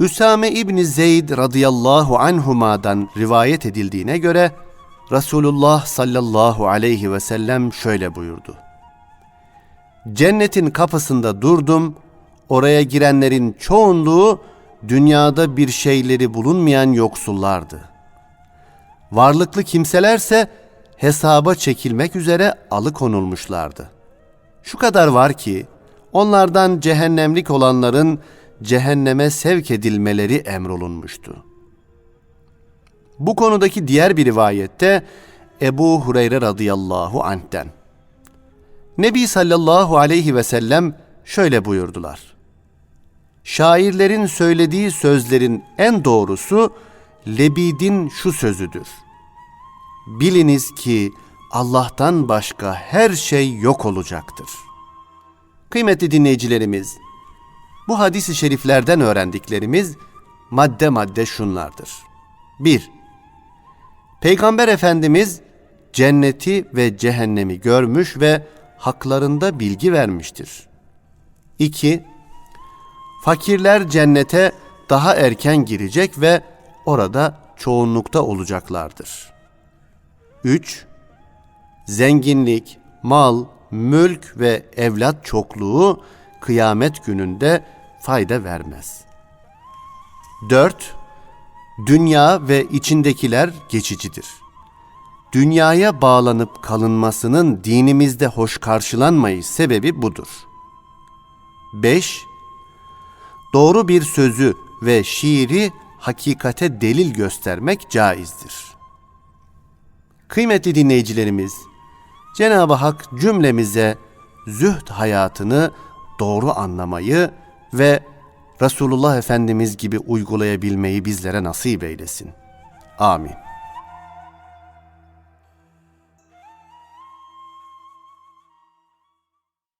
Üsame İbni Zeyd radıyallahu anhuma'dan rivayet edildiğine göre Resulullah sallallahu aleyhi ve sellem şöyle buyurdu. Cennetin kapısında durdum, oraya girenlerin çoğunluğu dünyada bir şeyleri bulunmayan yoksullardı. Varlıklı kimselerse hesaba çekilmek üzere alıkonulmuşlardı. Şu kadar var ki onlardan cehennemlik olanların cehenneme sevk edilmeleri emrolunmuştu. Bu konudaki diğer bir rivayette Ebu Hureyre radıyallahu anh'ten. Nebi sallallahu aleyhi ve sellem şöyle buyurdular. Şairlerin söylediği sözlerin en doğrusu Lebid'in şu sözüdür. Biliniz ki Allah'tan başka her şey yok olacaktır. Kıymetli dinleyicilerimiz, bu hadis-i şeriflerden öğrendiklerimiz madde madde şunlardır. 1. Peygamber Efendimiz cenneti ve cehennemi görmüş ve haklarında bilgi vermiştir. 2. Fakirler cennete daha erken girecek ve orada çoğunlukta olacaklardır. 3. Zenginlik, mal, mülk ve evlat çokluğu kıyamet gününde fayda vermez. 4. Dünya ve içindekiler geçicidir. Dünyaya bağlanıp kalınmasının dinimizde hoş karşılanmayış sebebi budur. 5. Doğru bir sözü ve şiiri hakikate delil göstermek caizdir. Kıymetli dinleyicilerimiz, Cenab-ı Hak cümlemize zühd hayatını doğru anlamayı ve Resulullah Efendimiz gibi uygulayabilmeyi bizlere nasip eylesin. Amin.